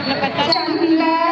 ఎట్లా పెట్టాలి.